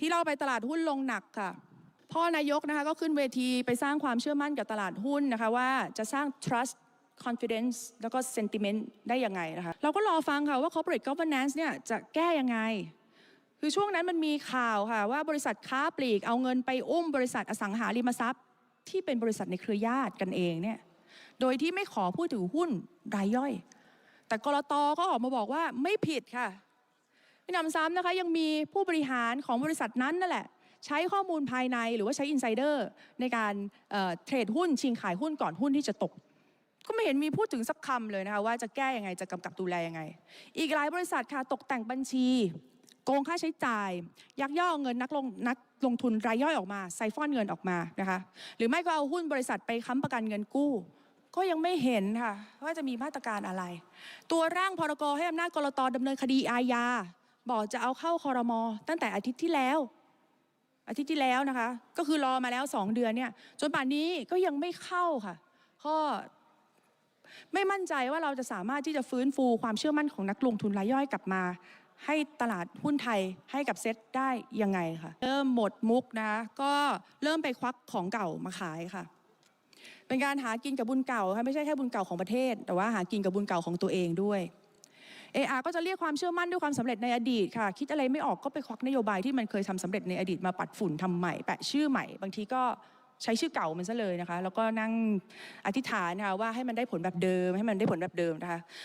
ที่เราไปตลาดหุ้นลงหนักค่ะพ่อนายกนะคะก็ขึ้นเวทีไปสร้างความเชื่อมั่นกับตลาดหุ้นนะคะว่าจะสร้าง trust confidence แล้วก็ sentiment ได้ยังไงนะคะเราก็รอฟังค่ะว่า corporate governance เนี่ยจะแก้ยังไง คือช่วงนั้นมันมีข่าวค่ะว่าบริษัทค้าปลีกเอาเงินไปอุ้มบริษัทอสังหาริมทรัพย์ ที่เป็นบริษัทในเครือญาติกันเองเนี่ยโดยที่ไม่ขอผู้ถือหุ้นรายย่อย แต่กรตก็ออกมาบอกว่าไม่ผิดค่ะ ม่นำซ้ำนะคะยังมีผู้บริหารของบริษัทนั้นนั่นแหละ ใช้ข้อมูลภายในหรือว่าใช้อินไซเดอร์ในการเทรดหุ้นชิงขายหุ้นก่อนหุ้นที่จะตก ก็ไม่เห็นมีพูดถึงสักคำเลยนะคะว่าจะแก้ยังไงจะกำกับดูแลยังไง อีกหลายบริษัทค่ะตกแต่งบัญชี โกงค่าใช้จ่าย ยักย่อเงินนักลงนักลงทุนรายย่อยออกมาไซฟอนเงินออกมานะคะหรือไม่ก็เอาหุ้นบริษัทไปค้ำประกันเงินกู้ก็ยังไม่เห็นค่ะว่าจะมีมาตรการอะไร ตัวร่างพรกให้อำนาจกรตดำเนินคดีอาญา บอกจะเอาเข้าคอรมอตั้งแต่อาทิตย์ที่แล้ว อาทิตย์ที่แล้วนะคะ ก็คือรอมาแล้วสองเดือนเนี่ยจนป่านนี้ก็ยังไม่เข้าค่ะก็ไม่มั่นใจว่าเราจะสามารถที่จะฟื้นฟูความเชื่อมั่นของนักลงทุนรายย่อยกลับมา ให้ตลาดหุ้นไทยให้กับเซ็ตได้ยังไงค่ะ เริ่มหมดมุกนะคะก็เริ่มไปควักของเก่ามาขายค่ะ เป็นการหากินกับบุญเก่าค่ะไม่ใช่แค่บุญเก่าของประเทศ แต่ว่าหากินกับบุญเก่าของตัวเองด้วย เออาก็จะเรียกความเชื่อมั่นด้วยความสำเร็จในอดีตค่ะ คิดอะไรไม่ออกก็ไปควักนโยบายที่มันเคยทำสำเร็จในอดีตมาปัดฝุ่นทำใหม่แปะชื่อใหม่ บางทีก็ใช้ชื่อเก่ามันซะเลยนะคะ แล้วก็นั่งอธิษฐานนะคะว่าให้มันได้ผลแบบเดิม ให้มันได้ผลแบบเดิมนะคะ